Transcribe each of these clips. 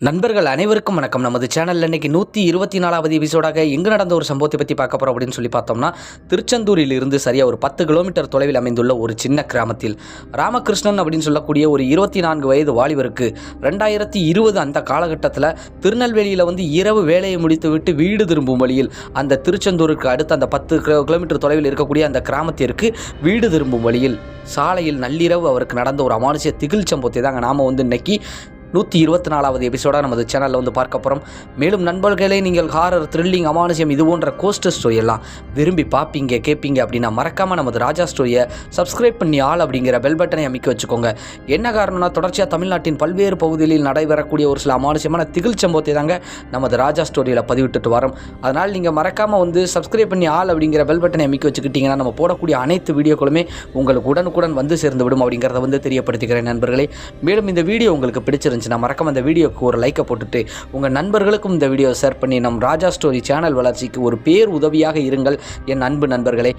நண்பர்கள் அனைவருக்கும் வணக்கம். நமது சேனலில் இன்றைக்கி நூற்றி இருபத்தி நாலாவது எபிசோடாக எங்கு நடந்த ஒரு சம்பவத்தை பற்றி பார்க்க போகிறோம் அப்படின்னு சொல்லி பார்த்தோம்னா திருச்செந்தூரில் இருந்து சரியாக ஒரு பத்து கிலோமீட்டர் தொலைவில் அமைந்துள்ள ஒரு சின்ன கிராமத்தில். ராமகிருஷ்ணன் அப்படின்னு சொல்லக்கூடிய ஒரு இருபத்தி நான்கு வயது வாலிபருக்கு ரெண்டாயிரத்தி இருபது அந்த காலகட்டத்தில் திருநெல்வேலியில் வந்து இரவு வேலையை முடித்துவிட்டு வீடு திரும்பும் வழியில் அந்த திருச்செந்தூருக்கு அடுத்த அந்த பத்து கிலோ கிலோமீட்டர் தொலைவில் இருக்கக்கூடிய அந்த கிராமத்திற்கு வீடு திரும்பும் வழியில் சாலையில் நள்ளிரவு அவருக்கு நடந்த ஒரு அமானுஷ திகில் சம்பவத்தை தாங்க நாம் வந்து இன்னைக்கு நூற்றி இருபத்தி நாலாவது எபிசோடாக நமது சேனலில் வந்து பார்க்க போகிறோம் மேலும் நண்பர்களே நீங்கள் ஹாரர் த்ரில்லிங் அமானுஷியம் இது போன்ற கோஸ்டர் ஸ்டோரி எல்லாம் விரும்பி பார்ப்பீங்க கேட்பீங்க அப்படின்னா மறக்காமல் நமது ராஜா ஸ்டோரியை சப்ஸ்கிரைப் பண்ணி ஆள் அப்படிங்கிற பெல் பட்டனை அமைக்க வச்சுக்கோங்க. என்ன காரணம்னா தொடர்ச்சியாக தமிழ்நாட்டின் பல்வேறு பகுதிகளில் நடைபெறக்கூடிய ஒரு சில அமானுஷ்யமான திகில் சம்பவத்தை தாங்க நமது ராஜா ஸ்டோரியில் பதிவிட்டுட்டு வரோம். அதனால் நீங்கள் மறக்காமல் வந்து சப்ஸ்கிரைப் பண்ணி ஆள் அப்படிங்கிற பெல் பட்டனை அமைக்க வச்சுக்கிட்டிங்கன்னா நம்ம போடக்கூடிய அனைத்து வீடியோக்களுமே உங்களுக்கு உடனுக்குடன் வந்து சேர்ந்து விடும் அப்படிங்கிறத வந்து தெரியப்படுத்திக்கிறேன் நண்பர்களே. மேலும் இந்த வீடியோ உங்களுக்கு இருந்துச்சுன்னா மறக்காம இந்த வீடியோக்கு ஒரு லைக்கை போட்டுட்டு உங்கள் நண்பர்களுக்கும் இந்த வீடியோ ஷேர் பண்ணி நம் ராஜா ஸ்டோரி சேனல் வளர்ச்சிக்கு ஒரு பேர் உதவியாக இருங்கள். என் அன்பு நண்பர்களே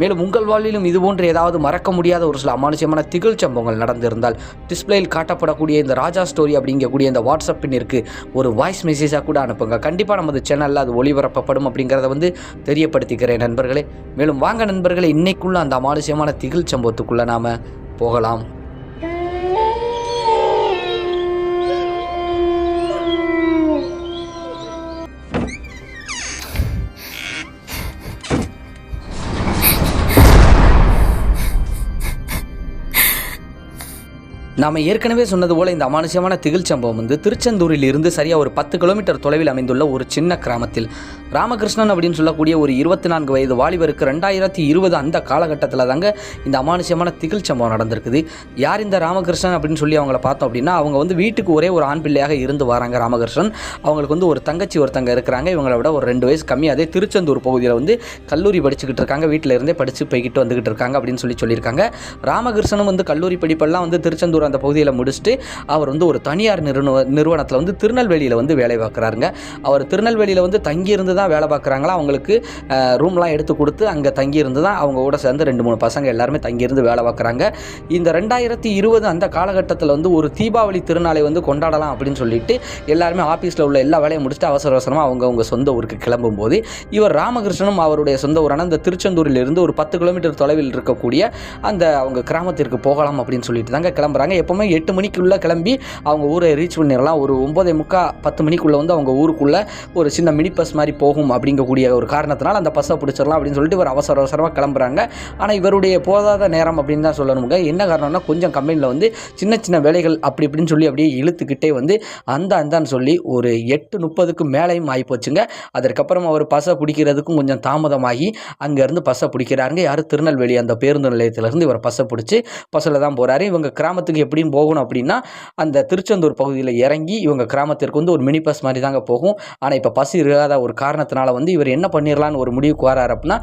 மேலும் உங்கள் வாழ்விலும் இதுபோன்ற ஏதாவது மறக்க முடியாத ஒரு சில அமானுஷ்யமான திகில் சம்பவங்கள் நடந்திருந்தால் டிஸ்பிளேயில் காட்டப்படக்கூடிய இந்த ராஜா ஸ்டோரி அப்படிங்கக்கூடிய இந்த வாட்ஸ்அப் பின்னிற்கு ஒரு வாய்ஸ் மெசேஜாக கூட அனுப்புங்க. கண்டிப்பாக நமது சேனலில் அது ஒளிபரப்பப்படும் அப்படிங்கிறத வந்து தெரியப்படுத்திக்கிறேன் நண்பர்களே. மேலும் வாங்க நண்பர்களே இன்னைக்குள்ள அந்த அமானுஷ்யமான திகில் சம்பவத்துக்குள்ளே நாம் போகலாம். நாம் ஏற்கனவே சொன்னது போல இந்த அமானுஷ்யமான திகில் சம்பவம் வந்து திருச்செந்தூரில் இருந்து சரியாக ஒரு பத்து கிலோமீட்டர் தொலைவில் அமைந்துள்ள ஒரு சின்ன கிராமத்தில். ராமகிருஷ்ணன் அப்படின்னு சொல்லக்கூடிய ஒரு இருபத்தி நான்கு வயது வாலிபருக்கு ரெண்டாயிரத்தி இருபது அந்த காலகட்டத்தில் தாங்க இந்த அமானுஷ்யமான திகில் சம்பவம் நடந்திருக்குது. யார் இந்த ராமகிருஷ்ணன் அப்படின்னு சொல்லி அவங்கள பார்த்தோம் அப்படின்னா அவங்க வந்து வீட்டுக்கு ஒரே ஒரு ஆண் பிள்ளையாக இருந்து வராங்க ராமகிருஷ்ணன். அவங்களுக்கு வந்து ஒரு தங்கச்சி ஒருத்தங்க இருக்கிறாங்க. இவங்கள விட ஒரு ரெண்டு வயசு கம்மி. அதே திருச்செந்தூர் பகுதியில் வந்து கல்லூரி படிச்சுக்கிட்டு இருக்காங்க. வீட்டில் இருந்தே படித்து போய்கிட்டு வந்துக்கிட்டு இருக்காங்க அப்படின்னு சொல்லி சொல்லியிருக்காங்க. ராமகிருஷ்ணனும் வந்து கல்லூரி படிப்பெல்லாம் வந்து திருச்செந்தூர் அந்த பகுதியில் முடிச்சுட்டு அவர் வந்து ஒரு தனியார் நிறுவன நிறுவனத்தில் வந்து திருநெல்வேலியில் வந்து வேலை பார்க்குறாருங்க. அவர் திருநெல்வேலியில் வந்து தங்கியிருந்து தான் வேலை பார்க்குறாங்களா? அவங்களுக்கு ரூம்லாம் எடுத்து கொடுத்து அங்கே தங்கியிருந்து தான் அவங்க கூட சேர்ந்து ரெண்டு மூணு பசங்க எல்லாருமே தங்கியிருந்து வேலை பார்க்குறாங்க. இந்த ரெண்டாயிரத்தி இருபது அந்த காலகட்டத்தில் வந்து ஒரு தீபாவளி திருநாளை வந்து கொண்டாடலாம் அப்படின்னு சொல்லிட்டு எல்லாருமே ஆஃபீஸில் உள்ள எல்லா வேலையும் முடிச்சுட்டு அவசர அவசரமாக அவங்க அவங்க சொந்த ஊருக்கு கிளம்பும்போது இவர் ராமகிருஷ்ணனும் அவருடைய சொந்த ஊரான அந்த திருச்செந்தூரில் இருந்து ஒரு பத்து கிலோமீட்டர் தொலைவில் இருக்கக்கூடிய அந்த அவங்க கிராமத்திற்கு போகலாம் அப்படின்னு சொல்லிட்டு தாங்க கிளம்புறாங்க. எப்போவுமே எட்டு மணிக்குள்ளே கிளம்பி அவங்க ஊரை ரீச் பண்ணிடலாம் ஒரு ஒம்பதே முக்கா பத்து மணிக்குள்ளே வந்து அவங்க ஊருக்குள்ளே ஒரு சின்ன மினி பஸ் மாதிரி போகும் அப்படிங்கக்கூடிய ஒரு காரணத்தினால அந்த பஸ்ஸை பிடிச்சிடலாம் அப்படின்னு சொல்லிட்டு இவர் அவசர அவசரமாக கிளம்புறாங்க. ஆனால் இவருடைய போதாத நேரம் அப்படின்னு தான் சொல்லணுங்க என்ன காரணம்னா கொஞ்சம் கம்பெனியில் வந்து சின்ன சின்ன வேலைகள் அப்படி இப்படின்னு சொல்லி அப்படியே இழுத்துக்கிட்டே வந்து அந்த அந்தான்னு சொல்லி ஒரு எட்டு முப்பதுக்கு மேலேயும் ஆகி போச்சுங்க. அதற்கப்புறம் அவர் பஸ்ஸை பிடிக்கிறதுக்கும் கொஞ்சம் தாமதமாகி அங்கேருந்து பஸ்ஸை பிடிக்கிறாருங்க. யார் திருநெல்வேலி அந்த பேருந்து நிலையத்திலேருந்து இவர் பஸ்ஸை பிடிச்சி பஸ்ஸில் தான் போகிறாரு இவங்க கிராமத்துக்கு எப்படியும் போகணும் அப்படின்னா அந்த திருச்செந்தூர் பகுதியில் இறங்கி இவங்க கிராமத்திற்கு வந்து ஒரு மினி பஸ் மாதிரி தாங்க போகும். ஆனால் இப்போ பஸ் இல்லாத ஒரு காரணத்தினால வந்து இவர் என்ன பண்ணிடலான்னு ஒரு முடிவுக்கு வராரு அப்படின்னா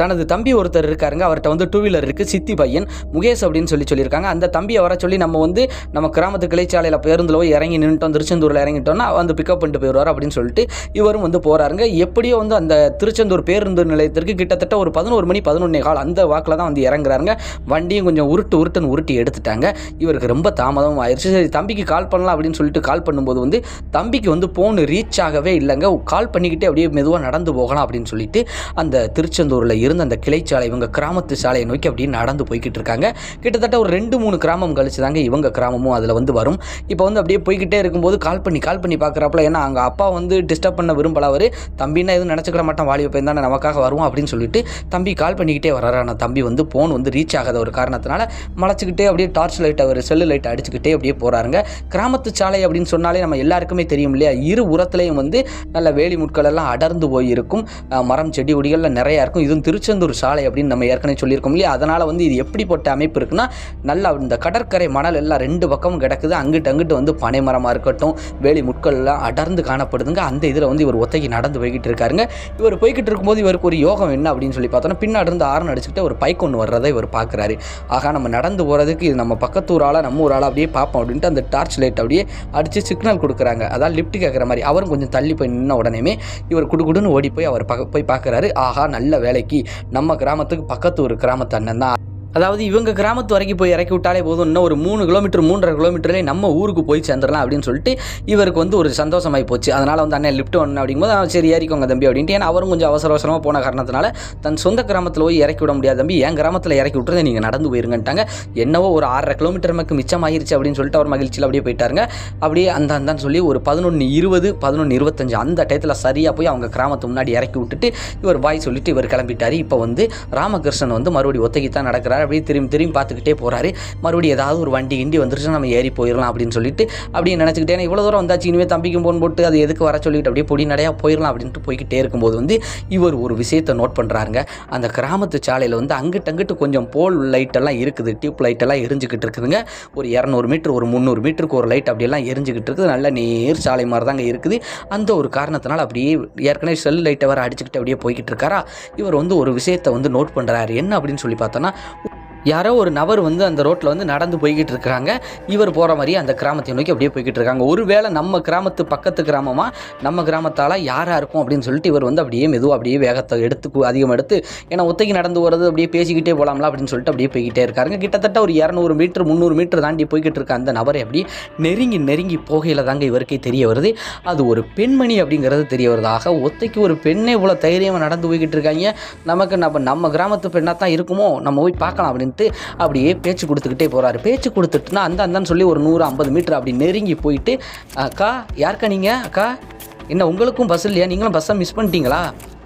தனது தம்பி ஒருத்தர் இருக்காருங்க. அவர்கிட்ட வந்து டூ வீலர் இருக்குது சித்தி பையன் முகேஷ் அப்படின்னு சொல்லி சொல்லியிருக்காங்க. அந்த தம்பியை வர சொல்லி நம்ம வந்து நம்ம கிராமத்து கிளைச்சாலையில் பேருந்தில் போய் இறங்கி நின்றுட்டோம் திருச்செந்தூரில் இறங்கிட்டோம்னா வந்து பிக்கப் பண்ணிட்டு போயிடுவார் அப்படின்னு சொல்லிட்டு இவரும் வந்து போகிறாருங்க எப்படியோ வந்து அந்த திருச்செந்தூர் பேருந்து நிலையத்திற்கு கிட்டத்தட்ட ஒரு பதினோரு மணி பதினொன்னே கால் அந்த வாக்கில் தான் வந்து இறங்குறாருங்க. வண்டியும் கொஞ்சம் உருட்டு உருட்டுன்னு உருட்டி எடுத்துட்டாங்க. இவருக்கு ரொம்ப தாமதம் ஆயிடுச்சு சரி தம்பிக்கு கால் பண்ணலாம் அப்படின்னு சொல்லிட்டு கால் பண்ணும்போது வந்து தம்பிக்கு வந்து ஃபோன் ரீச் ஆகவே இல்லைங்க. கால் பண்ணிக்கிட்டே அப்படியே மெதுவாக நடந்து போகலாம் அப்படின்னு சொல்லிட்டு அந்த திருச்செந்தூரில் இருந்த அந்த கிளைச்சாலை இவங்க கிராமத்து சாலையை நோக்கி அப்படியே நடந்து போய்கிட்டு இருக்காங்க. கிட்டத்தட்ட ஒரு ரெண்டு மூணு கிராமம் கழிச்சு தாங்க இவங்க கிராமமும் அதில் வந்து வரும். இப்போ வந்து அப்படியே போய்கிட்டே இருக்கும்போது கால் பண்ணி கால் பண்ணி பார்க்குறாப்புல ஏன்னா அங்கே அப்பா வந்து டிஸ்டர்ப் பண்ண விரும்பல அவர். தம்பின்னா எதுவும் நினச்சிக்கிற மாட்டோம் வாலிப பையன் தானே நமக்காக வருவோம் அப்படின்னு சொல்லிட்டு தம்பி கால் பண்ணிக்கிட்டே வர்றாரு. ஆனால் தம்பி வந்து ஃபோன் வந்து ரீச் ஆகாத ஒரு காரணத்தினால மலைச்சிக்கிட்டே அப்படியே டார்ச் லைட் அவர் செல்லு லைட் அடிச்சுக்கிட்டே அப்படியே போகிறாருங்க கிராமத்து சாலை அப்படின்னு சொன்னாலே நம்ம எல்லாருக்குமே தெரியும் இல்லையா? இரு உரத்துலையும் வந்து நல்ல வேலி முட்கள் எல்லாம் அடர்ந்து போய் இருக்கும் மரம் செடி கொடிகள்லாம் நிறையா இருக்கும். இதுவும் திருச்செந்தூர் சாலை அப்படின்னு நம்ம ஏற்கனவே சொல்லியிருக்கோம் இல்லையா? அதனால் வந்து இது எப்படிப்பட்ட அமைப்பு இருக்குன்னா நல்லா இந்த கடற்கரை மணல் எல்லாம் ரெண்டு பக்கமும் கிடக்குது. அங்கிட்டு அங்கிட்டு வந்து பனை மரமாக இருக்கட்டும் வேலி முட்கள்லாம் அடர்ந்து காணப்படுதுங்க. அந்த இதில் வந்து இவர் ஒத்தகி நடந்து போய்கிட்டு இருக்காருங்க. இவர் போய்கிட்டு இருக்கும்போது இவருக்கு ஒரு யோகம் என்ன அப்படின்னு சொல்லி பார்த்தோன்னா பின்னாடி இருந்து ஆரன் அடிச்சுக்கிட்டு ஒரு பைக் ஒன்று வர்றதை இவர் பார்க்குறாரு. ஆகா நம்ம நடந்து போகிறதுக்கு இது நம்ம பக்கத்து ஊர் நம்ம ஊரால் அப்படியே பார்ப்போம் அப்படின்ட்டு அந்த டார்ச் லைட் அப்படியே அடித்து சிக்னல் கொடுக்குறாங்க. அதான் லிஃப்ட் கேட்குற மாதிரி. அவரும் கொஞ்சம் தள்ளி போய் நின்ன உடனேமே இவர் குடுகுடுன்னு ஓடி போய் அவர் போய் பார்க்குறாரு. ஆஹா நல்ல வேலைக்கு நம்ம கிராமத்துக்கு பக்கத்து ஒரு கிராமத்து அண்ணன் தான் அதாவது இவங்க கிராமத்து வரைக்கும் போய் இறக்கி விட்டாலே போதும். இன்னும் ஒரு மூணு கிலோமீட்டர் மூன்றரை கிலோமீட்டர்லேயே நம்ம ஊருக்கு போய் சேர்ந்துடலாம் அப்படின்னு சொல்லிட்டு இவருக்கு வந்து ஒரு சந்தோஷமாகி போச்சு. அதனால் வந்து அண்ணன் லிஃப்ட் ஒன்று அப்படிங்கும்போது "ஆ, சரி ஏறிக்கோங்க தம்பி அப்படின்ட்டு. ஏன்னா அவரும் கொஞ்சம் அவசர அவசரமாக போன காரணத்தினால தன் சொந்த கிராமத்தில் போய் இறக்கி விட முடியாது தம்பி. என் கிராமத்தில் இறக்கி விட்டுறது நீங்கள் நடந்து போயிருங்கன்ட்டாங்க. என்னவோ ஒரு ஆறரை கிலோமீட்டர் நமக்கு மிச்சமாயிருச்சு அப்படின்னு சொல்லிட்டு அவர் மகிழ்ச்சியில் அப்படியே போயிட்டாருங்க. அப்படியே அந்த அந்தான்னு சொல்லி ஒரு பதினொன்று இருபது பதினொன்று இருபத்தஞ்சு அந்த டயத்தில் சரியாக போய் அவங்க கிராமத்து முன்னாடி இறக்கி விட்டுட்டு இவர் பாய் சொல்லிட்டு இவர் கிளம்பிட்டார். இப்போ வந்து ராமகிருஷ்ணன் வந்து மறுபடியும் ஒத்தகி தான் நடக்கிறார். அப்படியே திரும்பி திரும்பி பார்த்துக்கிட்டே போகிறாரு மறுபடியும் ஏதாவது ஒரு வண்டி கிண்டி வந்துருச்சுன்னா நம்ம ஏறி போயிடலாம் அப்படின்னு சொல்லிட்டு அப்படியே நினச்சிக்கிட்டே இவ்வளோ தூரம் வந்தாச்சு இனிமேல் தம்பிக்கும் போன் போட்டு அது எதுக்கு வர சொல்லிட்டு அப்படியே பொடி நடையாக போயிடலாம் அப்படின்ட்டு போய்கிட்டே இருக்கும்போது வந்து இவர் ஒரு விஷயத்தை நோட் பண்ணுறாருங்க அந்த கிராமத்து சாலையில் வந்து அங்கிட்ட அங்கிட்டு கொஞ்சம் போல் லைட்டெல்லாம் இருக்குது டியூப் லைட்டெல்லாம் எரிஞ்சுக்கிட்டு இருக்குதுங்க. ஒரு இரநூறு மீட்டர் ஒரு முந்நூறு மீட்டருக்கு ஒரு லைட் அப்படியெல்லாம் எரிஞ்சுக்கிட்டு இருக்குது. நல்ல நேர் சாலை மாதிரி தாங்க இருக்குது. அந்த ஒரு காரணத்தினால அப்படியே ஏற்கனவே செல் லைட்டை வர அடிச்சுக்கிட்டு அப்படியே போய்கிட்டு இருக்காரா? இவர் வந்து ஒரு விஷயத்தை வந்து நோட் பண்ணுறாரு என்ன அப்படின்னு சொல்லி பார்த்தோன்னா யாரோ ஒரு நபர் வந்து அந்த ரோட்டில் வந்து நடந்து போய்கிட்டு இருக்கிறாங்க இவர் போகிற மாதிரி அந்த கிராமத்தை நோக்கி அப்படியே போய்கிட்டு இருக்காங்க. ஒருவேளை நம்ம கிராமத்து பக்கத்து கிராமமாக நம்ம கிராமத்தால் யாராக இருக்கும் அப்படின்னு சொல்லிட்டு இவர் வந்து அப்படியே மெதுவாக அப்படியே வேகத்தை எடுத்து அதிகமாக அதிகம் எடுத்து ஏன்னா ஒத்தைக்கு நடந்து போகிறது அப்படியே பேசிக்கிட்டே போகலாம்ல அப்படின்னு சொல்லிட்டு அப்படியே போய்கிட்டே இருக்காருங்க. கிட்டத்தட்ட ஒரு இரநூறு மீட்டர் முந்நூறு மீட்டர் தாண்டி போய்கிட்டு இருக்க அந்த நபரை அப்படியே நெருங்கி நெருங்கி போகையில் தாங்க இவருக்கே தெரிய வருது. அது ஒரு பெண்மணி அப்படிங்கிறது தெரிய வருது. ஆக ஒத்தைக்கு ஒரு பெண்ணே இவ்வளோ தைரியமாக நடந்து போய்கிட்டு இருக்காங்க. நமக்கு நம்ம நம்ம கிராமத்து பெண்ணாக தான் இருக்குமோ? நம்ம போய் பார்க்கலாம் அப்படின்னு வந்துட்டு அப்படியே பேச்சு கொடுத்துக்கிட்டே போகிறாரு பேச்சு கொடுத்துட்டுனா அந்த அந்தான்னு சொல்லி ஒரு நூறு ஐம்பது மீட்டர் அப்படி நெருங்கி போயிட்டு அக்கா யாருக்கா நீங்கள் அக்கா என்ன உங்களுக்கும் பஸ் இல்லையா? நீங்களும் பஸ்ஸை மிஸ் பண்ணிட்டீங்களா?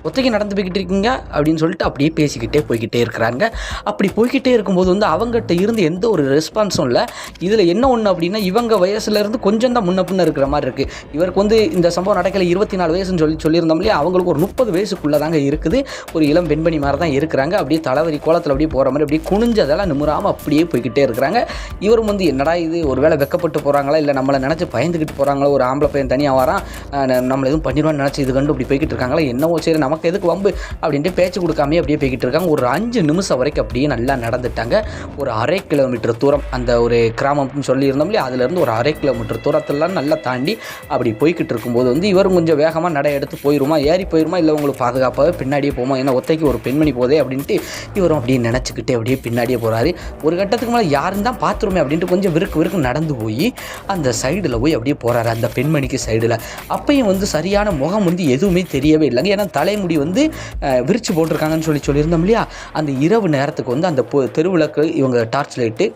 ஒத்தைக்கு நடந்து போய்கிட்டு இருக்கீங்க அப்படின்னு சொல்லிட்டு அப்படியே பேசிக்கிட்டே போய்கிட்டே இருக்கிறாங்க. அப்படி போய்கிட்டே இருக்கும்போது வந்து அவங்ககிட்ட இருந்து எந்த ஒரு ரெஸ்பான்ஸும் இல்லை. இதில் என்ன ஒன்று அப்படின்னா இவங்க வயசுலேருந்து கொஞ்சம் தான் முன்ன பின்ன இருக்கிற மாதிரி இருக்குது இவருக்கு வந்து இந்த சம்பவம் நடக்கல இருபத்தி நாலு வயசுன்னு சொல்லி சொல்லியிருந்தோம் இல்லையா? அவங்களுக்கு ஒரு முப்பது வயசுக்குள்ளே தாங்க இருக்குது. ஒரு இளம் பெண்மணி மாதிரி தான் இருக்கிறாங்க. அப்படியே தலைவரி கோலத்தில் அப்படியே போகிற மாதிரி அப்படியே குனிஞ்சதெல்லாம் நிமிராமல் அப்படியே போய்கிட்டே இருக்கிறாங்க. இவரும் வந்து என்னடா இது? ஒரு வேளை வெக்கப்பட்டு போகிறாங்களா இல்லை நம்மளை நினச்சி பயந்துக்கிட்டு போகிறாங்களா ஒரு ஆம்பளை பையன் தனியாக வரான். நம்மளை எதுவும் பண்ணிடுவான்னு நினச்சி இது கண்டு இப்படி போய்கிட்டு இருக்காங்களா? என்னவோ சரி நமக்கு எதுக்கு வம்பு அப்படின்ட்டு பேச்சு கொடுக்காமே அப்படியே போய்கிட்டு இருக்காங்க. ஒரு அஞ்சு நிமிஷம் வரைக்கும் அப்படியே நல்லா நடந்துட்டாங்க. ஒரு அரை கிலோமீட்டர் தூரம் அந்த ஒரு கிராமம்னு சொல்லியிருந்தோம் இல்லையா? அதுலேருந்து ஒரு அரை கிலோமீட்டர் தூரத்தெல்லாம் நல்லா தாண்டி அப்படி போய்கிட்டு இருக்கும்போது வந்து இவரும் கொஞ்சம் வேகமாக நடை எடுத்து போயிருமா? ஏறி போயிருமா? இல்லை உங்களுக்கு பாதுகாப்பாக பின்னாடியே போமா? ஏன்னா ஒத்தைக்கு ஒரு பெண்மணி போதே அப்படின்ட்டு இவரும் அப்படியே நினச்சிக்கிட்டே அப்படியே பின்னாடியே போகிறாரு ஒரு கட்டத்துக்கு மேலே யாரும் தான் பார்த்துருமே அப்படின்ட்டு கொஞ்சம் விருக்கு விருக்கு நடந்து போய் அந்த சைடில் போய் அப்படியே போகிறாரு அந்த பெண்மணிக்கு சைடில் அப்பையும் வந்து சரியான முகம் வந்து எதுவுமே தெரியவே இல்லைங்க. ஏன்னா தலை தலைமுடி வந்து விரிச்சு போட்டிருக்காங்கன்னு சொல்லி சொல்லியிருந்தோம் இல்லையா? அந்த இரவு நேரத்துக்கு வந்து அந்த தெருவிளக்கு இவங்க டார்ச் லைட்டு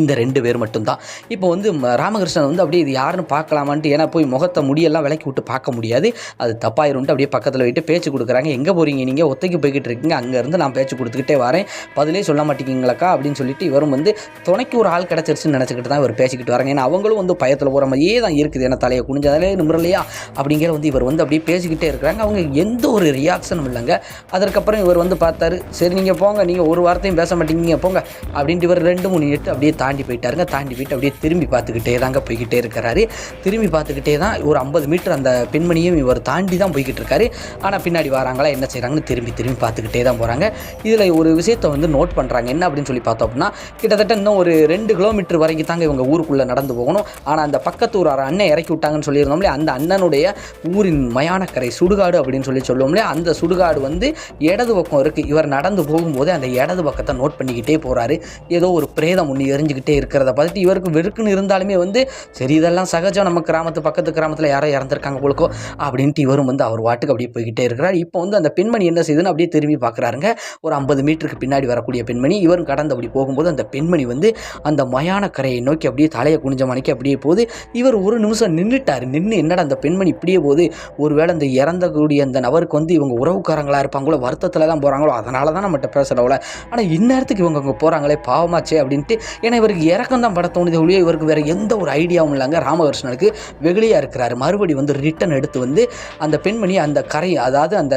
இந்த ரெண்டு பேர் மட்டும்தான். இப்போ வந்து ராமகிருஷ்ணன் வந்து அப்படியே இது யாருன்னு பார்க்கலாமான்ட்டு ஏன்னா போய் முகத்தை முடியெல்லாம் விலக்கி விட்டு பார்க்க முடியாது. அது தப்பாயிரும்ட்டு அப்படியே பக்கத்தில் போயிட்டு பேச்சு கொடுக்குறாங்க. எங்கே போகிறீங்க நீங்கள் ஒத்தைக்கு போய்கிட்டு இருக்கீங்க. அங்கேருந்து நான் பேச்சு கொடுத்துக்கிட்டே வரேன். பதிலே சொல்ல மாட்டேங்கிங்களாக்கா? அப்படின்னு சொல்லிட்டு இவரும் வந்து துணைக்கு ஒரு ஆள் கிடச்சிருச்சுன்னு நினச்சிக்கிட்டு தான் இவர் பேசிக்கிட்டு வராங்க ஏன்னா அவங்களும் வந்து பயத்தில் போகிற மாதிரியே தான் இருக்குது. ஏன்னா தலையை குனிஞ்சதாலே நிமிரலையா? அப்படிங்கிற வந்து இவர் வந்து அப்படியே பேசிக்கிட்டே இருக்கிறாங்க. அவங்க எந்த ஒரு ரியாக்ஷனும் இல்லைங்க. அதற்கப்புறம் இவர் வந்து பார்த்தாரு சரி நீங்கள் போங்க. நீங்கள் ஒரு வார்த்தையும் பேச மாட்டேங்கிங்க போங்க. அப்படின்ட்டு இவர் ரெண்டு மூணு எட்டு அப்படியே தாண்டி போயிட்டாருங்க. தாண்டி போயிட்டு அப்படியே திரும்பி பார்த்துக்கிட்டே தாங்க போய்கிட்டே இருக்கிறாரு. திரும்பி பார்த்துக்கிட்டே தான் ஒரு ஐம்பது மீட்டர் அந்த பெண்மணியும் இவர் தாண்டி தான் போய்கிட்டு இருக்காரு. ஆனால் பின்னாடி வராங்களா என்ன செய்கிறாங்கன்னு திரும்பி திரும்பி பார்த்துக்கிட்டே தான் போகிறாங்க இதில் ஒரு விஷயத்தை வந்து நோட் பண்ணுறாங்க என்ன அப்படின்னு சொல்லி பார்த்தோம் அப்படின்னா கிட்டத்தட்ட இன்னும் ஒரு ரெண்டு கிலோமீட்டர் வரைக்கும் தாங்க இவங்க ஊருக்குள்ளே நடந்து போகணும். ஆனால் அந்த பக்கத்து ஊர் அண்ணன் இறக்கி விட்டாங்கன்னு சொல்லியிருந்தோம்லே அந்த அண்ணனுடைய ஊரின் மயானக்கரை சுடுகாடு அப்படின்னு சொல்லி சொல்லுவோம்லே அந்த சுடுகாடு வந்து இடது பக்கம் இருக்குது இவர் நடந்து போகும்போது அந்த இடது பக்கத்தை நோட் பண்ணிக்கிட்டே போகிறாரு ஏதோ ஒரு பிரேதம் ஒன்று எரிஞ்சுக்கிட்டே இருக்கிறத பார்த்துட்டு இவருக்கு வெறுக்குன்னு இருந்தாலுமே வந்து சரி இதெல்லாம் சகஜம். நம்ம கிராமத்து பக்கத்து கிராமத்தில் யாரோ இறந்துருக்காங்க போலக்கோ அப்படின்ட்டு இவரும் வந்து அவர் வாட்டுக்கு அப்படியே போய்கிட்டே இருக்கிறார். இப்போ வந்து அந்த பெண்மணி என்ன செய்யுதுன்னு அப்படியே திரும்பி பார்க்குறாருங்க. ஒரு ஐம்பது மீட்டருக்கு பின்னாடி வரக்கூடிய பெண்மணி இவரும் கடந்து அப்படி போகும்போது அந்த பெண்மணி வந்து அந்த மயான கரையை நோக்கி அப்படியே தலையை குனிஞ்ச மணிக்கு அப்படியே போகுது இவர் ஒரு நிமிஷம் நின்றுட்டார் நின்று என்னடா அந்த பெண்மணி இப்படியே போகுது? ஒருவேளை அந்த இறந்தக்கூடிய அந்த நபருக்கு வந்து இவங்க உறவுக்காரங்களாக இருப்பாங்களோ வருத்தத்தில் தான் போகிறாங்களோ அதனால தான் நம்மகிட்ட பேசலவுல ஆனால் இந்நேரத்துக்கு இவங்க அங்கே போகிறாங்களே பாவமாச்சே அப்படின்ட்டு ஏன்னா இவருக்கு இறக்கம் தான் பட தோணுது ஒழிய இவருக்கு வேறு எந்த ஒரு ஐடியாவும் இல்லைங்க. ராமகிருஷ்ணனுக்கு வெகுளியாக இருக்கிறாரு. மறுபடி வந்து ரிட்டன் எடுத்து வந்து அந்த பெண்மணி அந்த கரை அதாவது அந்த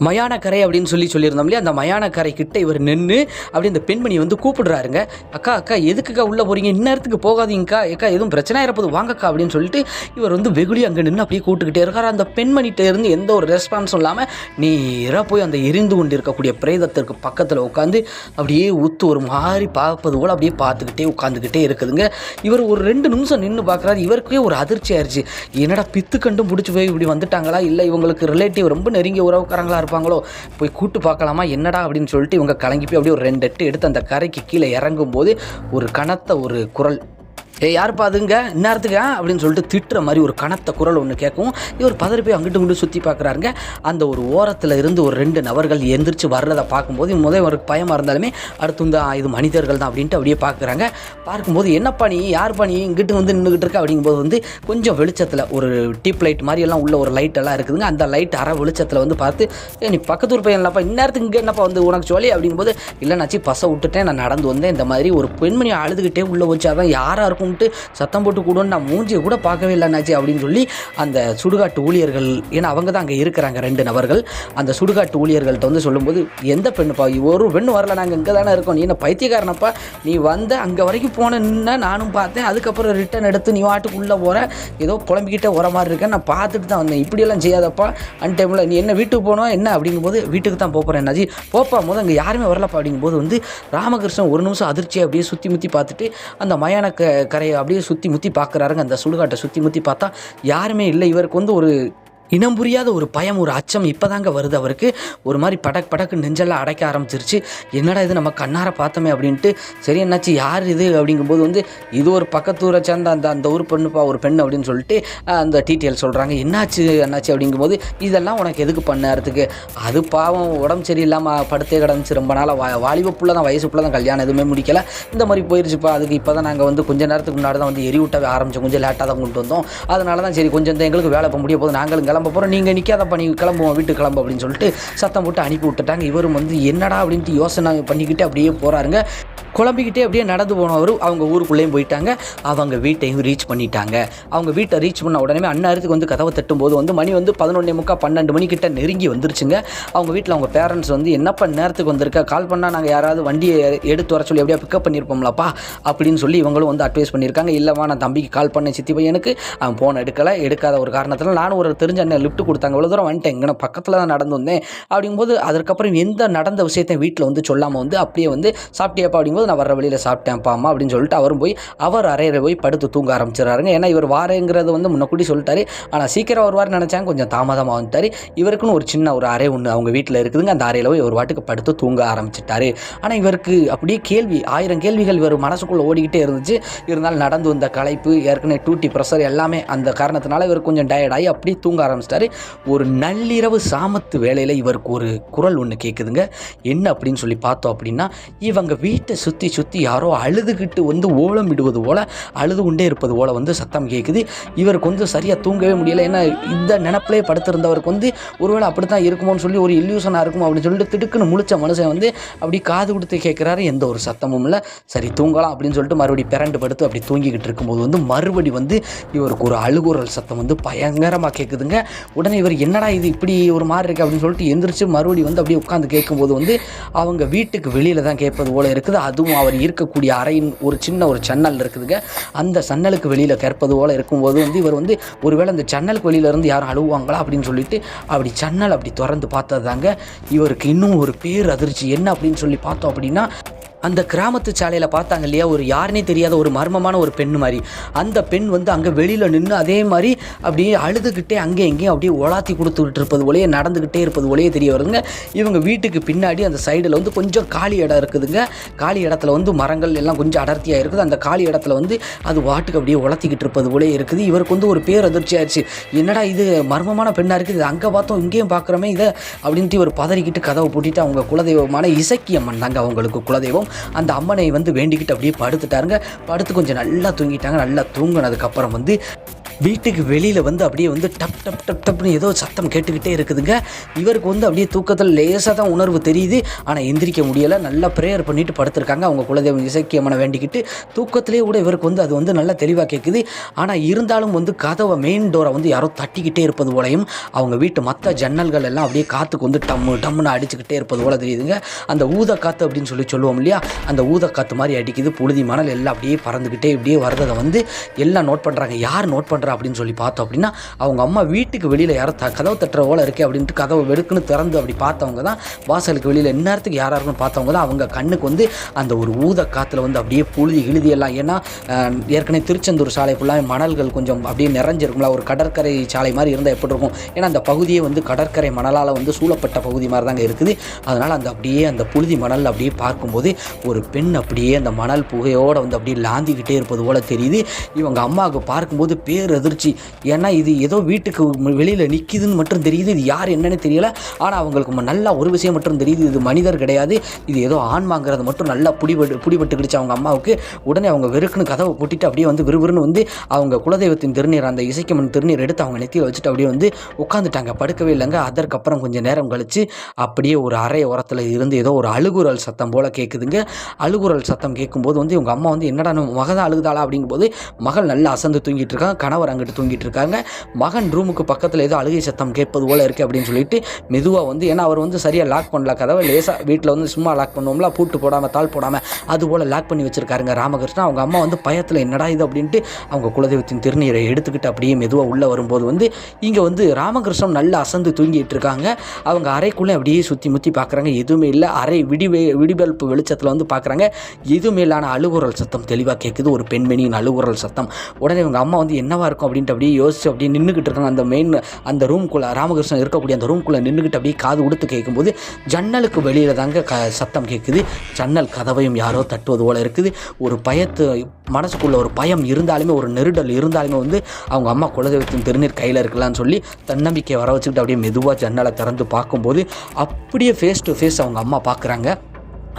மயானக்கரை அப்படின்னு சொல்லி சொல்லியிருந்தோம் இல்லையா? அந்த மயானக்கரை கிட்ட இவர் நின்று அப்படி அந்த பெண்மணி வந்து கூப்பிடுறாருங்க. அக்கா அக்கா எதுக்குக்கா உள்ளே போகிறீங்க இந்நேரத்துக்கு போகாதீங்கக்கா. அக்கா எதுவும் பிரச்சனை இருப்பது வாங்கக்கா அப்படின்னு சொல்லிட்டு இவர் வந்து வெகுளி அங்கே நின்று அப்படியே கூப்பிட்டுக்கிட்டே இருக்கார். அந்த பெண்மணிகிட்ட இருந்து எந்த ஒரு ரெஸ்பான்ஸும் இல்லாமல் நேராக போய் அந்த எரிந்து கொண்டு இருக்கக்கூடிய பிரேதத்திற்கு பக்கத்தில் உட்காந்து அப்படியே ஊத்து ஒரு மாதிரி பார்ப்பது போல் அப்படியே பார்த்துக்கிட்டே உட்காந்துக்கிட்டே இருக்குதுங்க. இவர் ஒரு ரெண்டு நிமிஷம் நின்று பார்க்குறாரு. இவருக்கே ஒரு அதிர்ச்சி ஆயிடுச்சு என்னடா பித்து கண்டும் பிடிச்சி போய் இப்படி வந்துட்டாங்களா? இல்லை இவங்களுக்கு ரிலேட்டிவ் ரொம்ப நெருங்கிய உறவுக்காரங்களா இருப்பாங்களோ? போய் கூட்டு பார்க்கலாமா? என்னடா அப்படின்னு சொல்லிட்டு இவங்க கலங்கி போய் அப்படியே ஒரு ரெண்டு எட்டு எடுத்து அந்த கரைக்கு கீழே இறங்கும்போது ஒரு கனத்த ஒரு குரல் ஏ யாருப்பா அதுங்க? இந்நேரத்துக்கு அப்படின்னு சொல்லிட்டு திட்டுற மாதிரி ஒரு கனத்த குரல் ஒன்று கேட்கவும் இவர் பதறி போய் அங்கிட்டு இங்கிட்டு சுற்றி பார்க்குறாருங்க அந்த ஒரு ஓரத்தில் இருந்து ஒரு ரெண்டு நபர்கள் எந்திரிச்சு வர்றதை பார்க்கும்போது முதல் ஒரு பயமாக இருந்தாலுமே அடுத்து வந்து இது மனிதர்கள் தான் அப்படின்ட்டு அப்படியே பார்க்குறாங்க பார்க்கும்போது என்னப்பா நீ? யார் நீ? இங்கிட்டு வந்து நின்றுக்கிட்டு இருக்க? அப்படிங்கும்போது வந்து கொஞ்சம் வெளிச்சத்தில் ஒரு டீப் லைட் மாதிரி எல்லாம் உள்ள ஒரு லைட் எல்லாம் இருக்குதுங்க. அந்த லைட் அரை வெளிச்சத்தில் வந்து பார்த்து ஏ நீ பக்கத்து ஊர் பையன் இல்லைப்பா இந்நேரத்துக்கு இங்கே என்னப்பா வந்து உனக்கு சொல்லி அப்படிங்கும்போது இல்லைனாச்சு பசை விட்டுட்டேன் நான் நடந்து வந்தேன். இந்த மாதிரி ஒரு பெண்மணி அழுதுகிட்டே உள்ளே வச்சாதான் யாராக இருக்கும் கும்பிட்டு சத்தம் போட்டு கூடன்னு நான் மூஞ்சியை கூட பார்க்கவே இல்லைனாச்சு அப்படின்னு சொல்லி அந்த சுடுகாட்டு ஊழியர்கள் ஏன்னா அவங்க தான் அங்கே இருக்கிறாங்க ரெண்டு நபர்கள் அந்த சுடுகாட்டு ஊழியர்கள்ட்ட வந்து சொல்லும்போது எந்த பெண்ணுப்பா? ஒரு பெண்ணு வரல நாங்கள் இங்கே தானே இருக்கோம். நீ என்ன பைத்தியக்காரனப்பா? நீ வந்த அங்கே வரைக்கும் போன நானும் பார்த்தேன். அதுக்கப்புறம் ரிட்டன் எடுத்து நீ வாட்டுக்குள்ளே போகிற ஏதோ குழம்பிக்கிட்டே வர மாதிரி இருக்கேன் நான் பார்த்துட்டு தான் வந்தேன். இப்படியெல்லாம் செய்யாதப்பா. அன் டைமில் நீ என்ன வீட்டுக்கு போனோம் என்ன? அப்படிங்கும்போது வீட்டுக்கு தான் போகிறேன் என்னாச்சு போப்பா போது அங்கே யாருமே வரலப்பா. அப்படிங்கும்போது வந்து ராமகிருஷ்ணன் ஒரு நிமிஷம் அதிர்ச்சியை அப்படியே சுற்றி முற்றி பார்த்துட்டு அந்த மயான க கரையை அப்படியே சுற்றி முற்றி பார்க்குறாருங்க. அந்த சுடுகாட்டை சுற்றி முற்றி பார்த்தா யாருமே இல்லை. இவருக்கு வந்து ஒரு இனம் புரியாத ஒரு பயம் ஒரு அச்சம் இப்போதாங்க வருது அவருக்கு. ஒரு மாதிரி படக் படக்கு நெஞ்செல்லாம் அடைக்க ஆரம்பிச்சிருச்சு. என்னடா இது நம்ம கண்ணார பார்த்தோமே அப்படின்ட்டு. சரி என்னாச்சு? யார் இது? அப்படிங்கும்போது வந்து இது ஒரு பக்கத்தூரை சேர்ந்த அந்த அந்த ஊர் பெண்ணுப்பா ஒரு பெண் அப்படின்னு சொல்லிட்டு அந்த டீட்டெயில் சொல்கிறாங்க என்னாச்சு என்னாச்சு அப்படிங்கும்போது இதெல்லாம் உனக்கு எதுக்கு பண்ணறதுக்கு? அது பாவம் உடம்பு சரியில்லாமல் படுத்தே கிடந்துச்சு. ரொம்ப நாளாக வா வாலிப புள்ள தான் வயசு புள்ள தான் கல்யாணம் எதுவுமே முடிக்கல. இந்த மாதிரி போயிருச்சுப்பா அதுக்கு இப்போ தான் நாங்கள் வந்து கொஞ்ச நேரத்துக்கு முன்னாடி தான் வந்து எரிவிட்டவே ஆரம்பித்தோம் கொஞ்சம் லேட்டாக தான் கொண்டு வந்தோம். அதனால தான் சரி கொஞ்சம் இந்த எங்களுக்கு வேலை இப்போ முடிய போது நாங்களும் கிளம்ப போகிறோம் நீங்கள் நிற்காதப்பா நீங்கள் கிளம்புவோம் வீட்டுக்கு கிளம்பு அப்படின்னு சொல்லிட்டு சத்தம் போட்டு அனுப்பி விட்டுட்டாங்க. இவரும் வந்து என்னடா? அப்படின்ட்டு யோசனை பண்ணிக்கிட்டு அப்படியே போகிறாருங்க குழம்பிக்கிட்டே அப்படியே நடந்து போனவர் அவங்க ஊருக்குள்ளேயும் போயிட்டாங்க. அவங்க வீட்டையும் ரீச் பண்ணிட்டாங்க. அவங்க வீட்டை ரீச் பண்ண உடனே அந்நேரத்துக்கு வந்து கதவை தட்டும்போது வந்து மணி வந்து பதினொன்னே முக்கா பன்னெண்டு மணிக்கிட்ட நெருங்கி வந்துருச்சுங்க. அவங்க வீட்டில் அவங்க பேரண்ட்ஸ் வந்து என்னப்பா நேரத்துக்கு வந்திருக்கா? கால் பண்ணால் நாங்கள் யாராவது வண்டியை எடுத்து வர சொல்லி அப்படியே பிக்கப் பண்ணியிருப்போம்லப்பா அப்படின்னு சொல்லி இவங்களும் வந்து அட்வைஸ் பண்ணியிருக்காங்க. இல்லைவா நான் தம்பிக்கு கால் பண்ணேன் சித்தி பையனுக்கு. அவன் ஃபோன் எடுக்கலை. எடுக்காத ஒரு காரணத்தில் நானும் ஒரு தெரிஞ்ச அண்ணன் லிஃப்ட் கொடுத்தாங்க. இவ்வளோ தூரம் வந்துட்டேன். இங்கே பக்கத்தில் தான் நடந்து வந்தேன். அப்படிங்கும்போது அதுக்கப்புறம் எந்த நடந்த விஷயத்தையும் வீட்டில் வந்து சொல்லாமல் வந்து அப்படியே வந்து சாப்பிட்டியாப்பா? அப்படிங்கும்போது நான் வர வழியில் சாப்பிட்டேன்ப்பா அம்மா அப்படின்னு சொல்லிட்டு அவரும் போய் அவர் அறையில போய் படுத்து தூங்க ஆரம்பிச்சிடறாருங்க. ஏன்னா இவர் வாரேங்கிறது வந்து முன்னக்கூட்டி சொல்லிட்டாரு. ஆனால் சீக்கிரம் வருவார்னு நினச்சாங்க. கொஞ்சம் தாமதமாக வந்துட்டார். இவருக்குன்னு ஒரு சின்ன ஒரு அறை ஒன்று அவங்க வீட்டில் இருக்குதுங்க. அந்த அறையில் போய் ஒரு வாட்டுக்கு படுத்து தூங்க ஆரம்பிச்சிட்டாரு. ஆனால் இவருக்கு அப்படியே கேள்வி ஆயிரம் கேள்விகள் இவர் மனசுக்குள்ளே ஓடிக்கிட்டே இருந்துச்சு. இருந்தாலும் நடந்து வந்த களைப்பு ஏற்கனவே டூட்டி ப்ரெஷர் எல்லாமே அந்த காரணத்தினால இவர் கொஞ்சம் டயர்டாகி அப்படியே தூங்க ஆரம்பிச்சிட்டாரு. ஒரு நள்ளிரவு சாமத்து வேலையில் இவருக்கு ஒரு குரல் ஒன்று கேட்குதுங்க என்ன அப்படின்னு சொல்லி பார்த்தோம் அப்படின்னா இவங்க வீட்டை சுற்றி சுற்றி சுற்றி யாரோ அழுதுகிட்டு வந்து ஓலம் விடுவது போல் அழுது கொண்டே இருப்பது போல் வந்து சத்தம் கேட்குது இவருக்கு வந்து சரியாக தூங்கவே முடியல. ஏன்னா இந்த நினப்பிலே படுத்திருந்தவருக்கு வந்து ஒருவேளை அப்படி தான் இருக்குமோன்னு சொல்லி ஒரு இல்யூஷனாக இருக்கும் அப்படின்னு சொல்லிட்டு திடுக்குன்னு முழிச்ச மனுஷன் வந்து அப்படி காது கொடுத்து கேட்குறாரு எந்த ஒரு சத்தமும் இல்லை. சரி தூங்கலாம் அப்படின்னு சொல்லிட்டு மறுபடி பிறண்டு படுத்து அப்படி தூங்கிக்கிட்டு இருக்கும்போது வந்து மறுபடி வந்து இவருக்கு ஒரு அழுகுரல் சத்தம் வந்து பயங்கரமாக கேட்குதுங்க உடனே இவர் என்னடா இது இப்படி ஒரு மாதிரி இருக்குது அப்படின்னு சொல்லிட்டு எந்திரிச்சு மறுபடி வந்து அப்படியே உட்காந்து கேட்கும்போது வந்து அவங்க வீட்டுக்கு வெளியில் தான் கேட்பது போல இருக்குது. அதுவும் அவர் இருக்கக்கூடிய அறையின் ஒரு சின்ன ஒரு சன்னல் இருக்குதுங்க. அந்த சன்னலுக்கு வெளியில் கற்பது போல் இருக்கும்போது வந்து இவர் வந்து ஒருவேளை அந்த சன்னலுக்கு வெளியிலேருந்து யாரும் அழுவாங்களா அப்படின்னு சொல்லிட்டு அப்படி சன்னல் அப்படி திறந்து பார்த்ததாங்க இவருக்கு இன்னும் ஒரு பேர் அதிர்ச்சி. என்ன அப்படின்னு சொல்லி பார்த்தோம் அப்படின்னா அந்த கிராமத்து சாலையில் பார்த்தாங்க இல்லையா? ஒரு யாருனே தெரியாத ஒரு மர்மமான ஒரு பெண் மாதிரி. அந்த பெண் வந்து அங்கே வெளியில் நின்று அதே மாதிரி அப்படியே அழுதுகிட்டே அங்கே எங்கேயும் அப்படியே ஒலாத்தி கொடுத்துக்கிட்டு இருப்பது ஒலையே நடந்துக்கிட்டே இருப்பது ஒலையே தெரிய வருதுங்க. இவங்க வீட்டுக்கு பின்னாடி அந்த சைடில் வந்து கொஞ்சம் காலி இடம் இருக்குதுங்க. காலி இடத்துல வந்து மரங்கள் எல்லாம் கொஞ்சம் அடர்த்தியாக இருக்குது. அந்த காலி இடத்துல வந்து அது வாட்டுக்கு அப்படியே உலத்திக்கிட்டு இருப்பது ஒலையே இருக்குது. இவருக்கு வந்து ஒரு பேர் அதிர்ச்சி ஆயிடுச்சு. என்னடா இது மர்மமான பெண்ணாக இருக்குது? இது அங்கே பார்த்தோம் இங்கேயும் பார்க்குறோமே இதை அப்படின்ட்டு இவர் பதறிக்கிட்டு கதவை பூட்டிட்டு அவங்க குலதெய்வமான இசக்கியம் அம்மன் தாங்க அவங்களுக்கு குலதெய்வம். அந்த அம்மனை வந்து வேண்டிக்கிட்டு அப்படியே படுத்துட்டாருங்க. படுத்து கொஞ்சம் நல்லா தூங்கிட்டாங்க. நல்லா தூங்கினதுக்கப்புறம் வந்து வீட்டுக்கு வெளியில் வந்து அப்படியே வந்து டப் டப் டப் டப்னு ஏதோ சத்தம் கேட்டுக்கிட்டே இருக்குதுங்க. இவருக்கு வந்து அப்படியே தூக்கத்தில் லேசாக தான் உணர்வு தெரியுது. ஆனால் எந்திரிக்க முடியலை. நல்லா ப்ரேயர் பண்ணிட்டு படுத்திருக்காங்க. அவங்க குலதெய்வம் இசக்கியம்மனை வேண்டிக்கிட்டு தூக்கத்திலே கூட இவருக்கு வந்து அது வந்து நல்லா தெளிவாக கேட்குது ஆனால் இருந்தாலும் வந்து கதவை மெயின் டோரை வந்து யாரோ தட்டிக்கிட்டே இருப்பது போலையும் அவங்க வீட்டு மற்ற ஜன்னல்கள் எல்லாம் அப்படியே காற்றுக்கு வந்து டம்மு டம்முன்னு அடிச்சுக்கிட்டே இருப்பது போல தெரியுதுங்க. அந்த ஊத காற்று அப்படின்னு சொல்லி சொல்லுவோம் இல்லையா? அந்த ஊத காற்று மாதிரி அடிக்குது. புழுதி மணல் எல்லாம் அப்படியே பறந்துக்கிட்டே இப்படியே வர்றதை வந்து எல்லாம் நோட் பண்ணுறாங்க யார் நோட் பண்ணுறாங்க அப்படின்னு சொல்லி பார்த்தோம் அப்படின்னா அவங்க அம்மா வீட்டுக்கு வெளியில் யாரோ த கதவு தட்டுற போல இருக்கே அப்படின்ட்டு கதவை வெடுக்குன்னு திறந்து அப்படி பார்த்தவங்க தான் வாசலுக்கு வெளியில் இந்நேரத்துக்கு யாராக இருக்குன்னு பார்த்தவங்க தான் அவங்க கண்ணுக்கு வந்து அந்த ஒரு ஊத காற்றுல வந்து அப்படியே புழுதி இழுதி எல்லாம். ஏன்னா ஏற்கனவே திருச்செந்தூர் சாலை ஃபுல்லாக மணல்கள் கொஞ்சம் அப்படியே நிறைஞ்சிருக்கும்ல ஒரு கடற்கரை சாலை மாதிரி இருந்தால் எப்படி இருக்கும்? ஏன்னா அந்த பகுதியே வந்து கடற்கரை மணலால் வந்து சூழப்பட்ட பகுதி மாதிரி தாங்க இருக்குது. அதனால் அந்த அப்படியே அந்த புழுதி மணல் அப்படியே பார்க்கும்போது ஒரு பெண் அப்படியே அந்த மணல் புகையோடு வந்து அப்படியே லாந்திக்கிட்டே இருப்பது போல தெரியுது. இவங்க அம்மாவுக்கு பார்க்கும்போது பேர் அதிர்ச்சி. ஏன்னா இது ஏதோ வீட்டுக்கு வெளியில் நிற்கிதுன்னு மட்டும் தெரியுது. இது யார் என்னன்னு தெரியல. ஆனால் அவங்களுக்கு நல்லா ஒரு விஷயம் மட்டும் தெரியுது. இது மனிதர் கிடையாது. இது ஏதோ ஆன்மாங்கிறது மட்டும் நல்லா பிடிபட்டு பிடிபட்டுக்கிடுச்சு அவங்க அம்மாவுக்கு. உடனே அவங்க வெறுக்குன்னு கதவை போட்டுட்டு அப்படியே வந்து விறுவிறுன்னு வந்து அவங்க குலதெய்வத்தின் திருநீர் அந்த இசைக்கமன் திருநீர் எடுத்து அவங்க நெத்தியில் வச்சுட்டு அப்படியே வந்து உட்காந்துட்டாங்க படுக்கவே இல்லைங்க. அதற்கப்புறம் கொஞ்சம் நேரம் கழித்து அப்படியே ஒரு அறை உரத்தில் இருந்து ஏதோ ஒரு அழுகுரல் சத்தம் போல் கேட்குதுங்க அழுகுரல் சத்தம் கேட்கும்போது வந்து இவங்க அம்மா வந்து என்னடா மகதான் அழுகுதாளா அப்படிங்கும்போது மகள் நல்லா அசந்து தூங்கிட்டு இருக்கான் கணவர் அங்கிட்டு தூங்கிட்டு இருக்காங்க. மகன் ரூமுக்கு பக்கத்தில் ஏதோ அழுகை சத்தம் கேட்பது போல் இருக்குது அப்படின்னு சொல்லிட்டு மெதுவாக வந்து ஏன்னா அவர் வந்து சரியாக லாக் பண்ணல கதவை லேசாக வீட்டில் வந்து சும்மா லாக் பண்ணுவோம்ல பூட்டு போடாமல் தாள் போடாமல் அது போல் லாக் பண்ணி வச்சுருக்காருங்க ராமகிருஷ்ணன் அவங்க அம்மா வந்து பயத்தில் என்னடா இது? அப்படின்ட்டு அவங்க குலதெய்வத்தின் திருநீரை எடுத்துக்கிட்டு அப்படியே மெதுவாக உள்ளே வரும்போது வந்து இங்கே வந்து ராமகிருஷ்ணன் நல்லா அசந்து தூங்கிட்டு இருக்காங்க. அவங்க அறைக்குள்ளே அப்படியே சுற்றி முற்றி பார்க்குறாங்க எதுவுமே இல்லை. அறை விடிவே விடிபல்ப்பு வெளிச்சத்தில் வந்து பார்க்குறாங்க எதுவுமே இல்லான அழுகுரல் சத்தம் தெளிவாக கேட்குது ஒரு பெண்மணியின் அழுகுரல் சத்தம். உடனே இவங்க அம்மா வந்து என்னவா இருக்கும் அப்படின்ட்டு அப்படியே யோசிச்சு அப்படியே நின்றுக்கிட்டு இருக்காங்க. அந்த மெயின் அந்த ரூம்குள்ளே ராமகிருஷ்ணன் இருக்கக்கூடிய அந்த ரூம்குள்ளே நின்றுக்கிட்டு அப்படியே காது உடுத்து கேட்கும்போது ஜன்னலுக்கு வெளியில் தாங்க க சத்தம் கேட்குது. ஜன்னல் கதவையும் யாரோ தட்டுவது போல் இருக்குது. ஒரு பயத்து மனசுக்குள்ளே ஒரு பயம் இருந்தாலுமே ஒரு நெருடல் இருந்தாலுமே வந்து அவங்க அம்மா குலதெய்வத்தின் திருநீர் கையில் இருக்கலாம்னு சொல்லி தன்னம்பிக்கையை வர வச்சுக்கிட்டு அப்படியே மெதுவாக ஜன்னலை திறந்து பார்க்கும்போது அப்படியே ஃபேஸ் டு ஃபேஸ் அவங்க அம்மா பார்க்குறாங்க.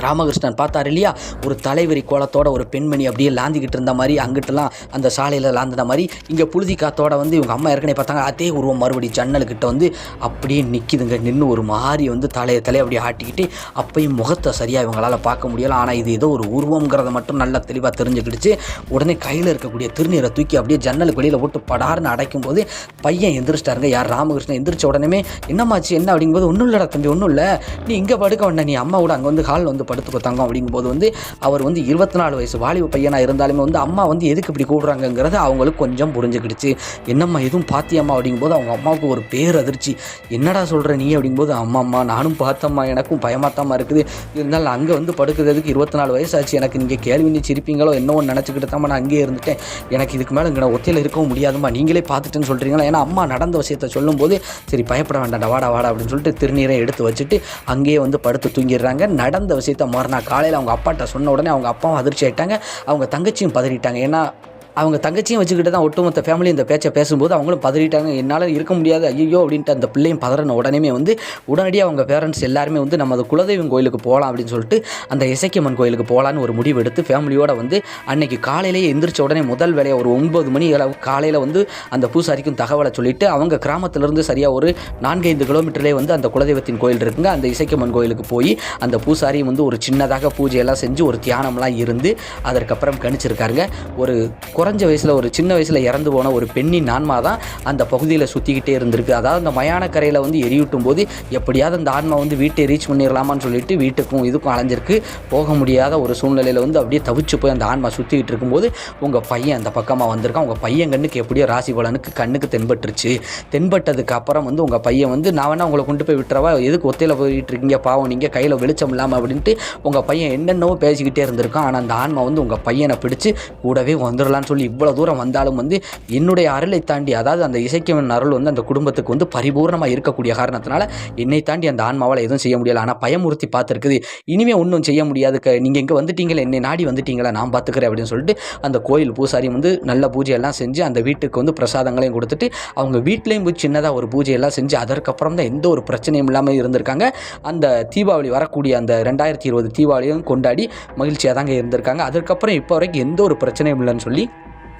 ராமகிருஷ்ணன் பார்த்தார் இல்லையா? ஒரு தலைவரி கோலத்தோட ஒரு பெண்மணி அப்படியே லாந்திக்கிட்டு இருந்த மாதிரி அங்கிட்டலாம் அந்த சாலையில் லாந்தின மாதிரி இங்கே புழுதி காத்தோட வந்து இவங்க அம்மா ஏற்கனவே பார்த்தாங்க. அதே உருவம் மறுபடி ஜன்னலுக்கிட்ட வந்து அப்படியே நிற்கிதுங்க நின்று ஒரு மாதிரி வந்து தலையை தலையை அப்படியே ஆட்டிக்கிட்டு அப்பையும் முகத்தை சரியாக இவங்களால் பார்க்க முடியலை. ஆனால் இது ஏதோ ஒரு உருவங்கிறத மட்டும் நல்லா தெளிவாக தெரிஞ்சுக்கிடுச்சு. உடனே கையில் இருக்கக்கூடிய திருநீரை தூக்கி அப்படியே ஜன்னலுக்கு வெளியில் போட்டு படார்னு அடைக்கும் போது பையன் எந்திரிச்சிட்டாருங்க. யார்? ராமகிருஷ்ணன் எந்திரிச்ச உடனே என்னமாச்சு என்ன? அப்படிங்கும்போது ஒன்றும் இல்லைடா தம்பி ஒன்றும் இல்லை. நீ இங்கே படுக்க வேண்டாம். நீ அம்மா கூட அங்கே வந்து ஹால் வந்து படுத்துக்கோ தங்கம் அப்படிங்கும்போது வந்து அவர் வந்து இருபத்தி நாலு வயசு வாலிப பையனாக இருந்தாலுமே வந்து அம்மா வந்து எதுக்கு இப்படி கூடுறாங்கங்கிறது அவங்களுக்கு கொஞ்சம் புரிஞ்சுக்கிடுச்சு. என்னம்மா எதுவும் பாத்தியம்மா அப்படிங்கும்போது அவங்க அம்மாவுக்கு ஒரு பேர் அதிர்ச்சி என்னடா சொல்கிற நீ அப்படிங்கும்போது அம்மா அம்மா நானும் பார்த்தம்மா எனக்கும் பயமாத்தம்மா இருக்குது. இருந்தாலும் அங்கே வந்து படுக்கிறதுக்கு இருபத்தி நாலு வயசாச்சு. எனக்கு நீங்கள் கேள்வி நீ சிரிப்பீங்களோ என்னவோ நினச்சிக்கிட்டு தான் நான் அங்கேயே இருந்துட்டேன். எனக்கு இதுக்கு மேலே இங்கே ஒத்தையில் இருக்கவும் முடியாதும்மா. நீங்களே பார்த்துட்டுன்னு சொல்கிறீங்களா ஏன்னா அம்மா நடந்த விஷயத்த சொல்லும்போது சரி பயப்பட வேண்டாம்டா. வாடா வாடா அப்படின்னு சொல்லிட்டு திருநீரை எடுத்து வச்சுட்டு அங்கேயே வந்து படுத்து தூங்கிடுறாங்க. நடந்த விஷயம் மறுநாள் காலையில் அவங்க அப்பாட்ட சொன்ன உடனே அவங்க அப்பாவும் அதிர்ச்சி ஆகிட்டாங்க அவங்க தங்கச்சியும் பதறிட்டாங்க. ஏன்னா அவங்க தங்கச்சியும் வச்சுக்கிட்டு தான் ஒட்டுமொத்த ஃபேமிலி இந்த பேச்சை பேசும்போது அவங்களும் பதறிட்டாங்க. என்னால் இருக்க முடியாது. ஐயோ அப்படின்ட்டு அந்த பிள்ளையும் பதறின உடனே வந்து உடனடியாக அவங்க பேரண்ட்ஸ் எல்லாருமே வந்து நமது குலதெய்வம் கோயிலுக்கு போகலாம் அப்படின்னு சொல்லிட்டு அந்த இசைக்கம்மன் கோயிலுக்கு போகலான்னு ஒரு முடிவு எடுத்து ஃபேமிலியோடு வந்து அன்னைக்கு காலையிலேயே எந்திரிச்ச உடனே முதல் வேலையை ஒரு ஒன்பது மணி அளவு காலையில் வந்து அந்த பூசாரிக்கும் தகவலை சொல்லிட்டு அவங்க கிராமத்திலேருந்து சரியாக ஒரு நான்கைந்து கிலோமீட்டர்லேயே வந்து அந்த குலதெய்வத்தின் கோயில் இருக்குங்க. அந்த இசைக்கியம்மன் கோயிலுக்கு போய் அந்த பூசாரி வந்து ஒரு சின்னதாக பூஜையெல்லாம் செஞ்சு ஒரு தியானம்லாம் இருந்து அதற்கப்புறம் கணிச்சிருக்காருங்க. ஒரு குறைஞ்ச வயசில் ஒரு சின்ன வயசில் இறந்து போன ஒரு பெண்ணின் ஆன்மா தான் அந்த பகுதியில் சுற்றிக்கிட்டே இருந்திருக்கு. அதாவது அந்த மயான கரையில் வந்து எரியூட்டும் போது எப்படியாவது அந்த ஆன்மா வந்து வீட்டை ரீச் பண்ணிடலாமான்னு சொல்லிட்டு வீட்டுக்கும் இதுக்கும் அலைஞ்சிருக்கு. போக முடியாத ஒரு சூழ்நிலையில் வந்து அப்படியே தவிச்சு போய் அந்த ஆன்மா சுற்றிக்கிட்டு இருக்கும்போது உங்கள் பையன் அந்த பக்கமாக வந்திருக்கான். உங்கள் பையன் கண்ணுக்கு எப்படியோ ராசி பலனுக்கு கண்ணுக்கு தென்பட்டுருச்சு. தென்பட்டதுக்கு அப்புறம் வந்து உங்கள் பையன் வந்து நான் வேணா உங்களை கொண்டு போய் விட்டுறவா? எதுக்கு ஒத்தையில் போயிட்டு இருக்கீங்க? பாவம் நீங்கள் கையில் வெளிச்சம் இல்லாமல் அப்படின்ட்டு உங்கள் பையன் என்னென்னவோ பேசிக்கிட்டே இருந்திருக்கான். ஆனால் அந்த ஆன்மா வந்து உங்கள் பையனை பிடிச்சு கூடவே வந்துடலான்னு சொல்லி இவ்வளோ தூரம் வந்தாலும் வந்து என்னுடைய அருளை தாண்டி அதாவது அந்த இசைக்கவன் அருள் வந்து அந்த குடும்பத்துக்கு வந்து பரிபூர்ணமாக இருக்கக்கூடிய காரணத்தினால என்னை தாண்டி அந்த ஆன்மாவால் எதுவும் செய்ய முடியலை. ஆனால் பயமுறுத்தி பார்த்துருக்குது. இனிமேல் ஒன்றும் செய்ய முடியாது. க நீங்கள் இங்கே வந்துட்டீங்களே என்னை நாடி வந்துட்டீங்களா நான் பார்த்துக்கிறேன் அப்படின்னு சொல்லிட்டு அந்த கோயில் பூசாரி வந்து நல்ல பூஜையெல்லாம் செஞ்சு அந்த வீட்டுக்கு வந்து பிரசாதங்களையும் கொடுத்துட்டு அவங்க வீட்லேயும் போய் சின்னதாக ஒரு பூஜையெல்லாம் செஞ்சு அதற்கப்புறம் தான் எந்த ஒரு பிரச்சனையும் இல்லாமல் இருந்திருக்காங்க. அந்த தீபாவளி வரக்கூடிய அந்த ரெண்டாயிரத்தி இருபது தீபாவளியும் கொண்டாடி மகிழ்ச்சியாக தாங்க இருந்திருக்காங்க. அதுக்கப்புறம் இப்போ வரைக்கும் எந்த ஒரு பிரச்சனையும் இல்லைன்னு சொல்லி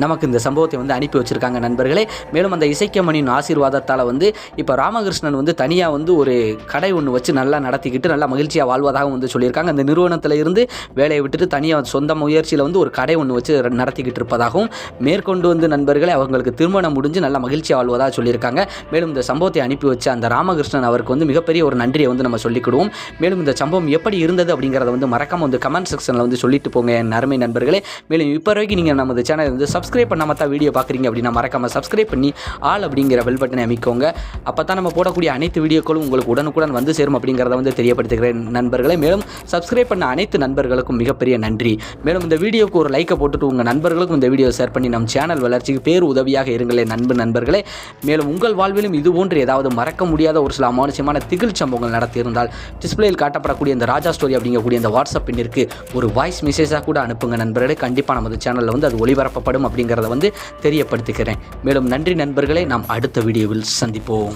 நமக்கு இந்த சம்பவத்தை வந்து அனுப்பி வச்சிருக்காங்க நண்பர்களே. மேலும் அந்த இசைக்கமணியின் ஆசீர்வாதத்தால் வந்து இப்போ ராமகிருஷ்ணன் வந்து தனியாக வந்து ஒரு கடை ஒன்று வச்சு நல்லா நடத்திக்கிட்டு நல்லா மகிழ்ச்சியாக வாழ்வதாகவும் வந்து சொல்லியிருக்காங்க. அந்த நிறுவனத்தில் இருந்து வேலையை விட்டுட்டு தனியாக சொந்த முயற்சியில் வந்து ஒரு கடை ஒன்று வச்சு நடத்திக்கிட்டு இருப்பதாகவும் மேற்கொண்டு வந்து நண்பர்களே அவங்களுக்கு திருமணம் முடிஞ்சு நல்லா மகிழ்ச்சியாக வாழ்வதாக சொல்லியிருக்காங்க. மேலும் இந்த சம்பவத்தை அனுப்பி வச்ச அந்த ராமகிருஷ்ணன் அவருக்கு வந்து மிகப்பெரிய ஒரு நன்றியை வந்து நம்ம சொல்லிக்கிடுவோம். மேலும் இந்த சம்பவம் எப்படி இருந்தது அப்படிங்கிறத வந்து மறக்காமல் வந்து கமெண்ட் செக்ஷனில் வந்து சொல்லிட்டு போங்க என் அருமை நண்பர்களே. மேலும் இப்போ வரைக்கும் நீங்கள் நமது சேனலை வந்து சப்ஸ்கிரைப் பண்ணாமல் தான் வீடியோ பார்க்குறீங்க அப்படின்னா மறக்காமல் சப்ஸ்கிரைப் பண்ணி ஆள் அப்படிங்கிற பெல் பட்டனை அமைக்கோங்க. அப்போ தான் நம்ம போடக்கூடிய அனைத்து வீடியோக்களும் உங்களுக்கு உடனுக்குடன் வந்து சேரும் அப்படிங்கிறத வந்து தெரியப்படுத்துகிறேன். நண்பர்களே மேலும் சப்ஸ்கிரைப் பண்ண அனைத்து நண்பர்களுக்கும் மிகப்பெரிய நன்றி. மேலும் இந்த வீடியோக்கு ஒரு லைக்கை போட்டுட்டு உங்கள் நண்பர்களுக்கும் இந்த வீடியோ ஷேர் பண்ணி நம் சேனல் வளர்ச்சிக்கு பேர் உதவியாக இருங்களே நண்பு நண்பர்களே. மேலும் உங்கள் வாழ்விலும் இது போன்று ஏதாவது மறக்க முடியாத ஒரு சில அமானுஷமான திகில் சம்பவங்கள் நடத்தியிருந்தால் டிஸ்பிளேயில் காட்டப்படக்கூடிய இந்த ராஜா ஸ்டோரி அப்படிங்கக்கூடிய இந்த வாட்ஸ்அப் பின்னிற்கு ஒரு வாய்ஸ் மெசேஜாக கூட அனுப்புங்க நண்பர்களே. கண்டிப்பாக நமது சேனலில் வந்து அது ஒளிபரப்பப்படும். அப்படிங்கிறத வந்து தெரியப்படுத்திக்கிறேன். மேலும் நன்றி நண்பர்களை நாம் அடுத்த வீடியோவில் சந்திப்போம்.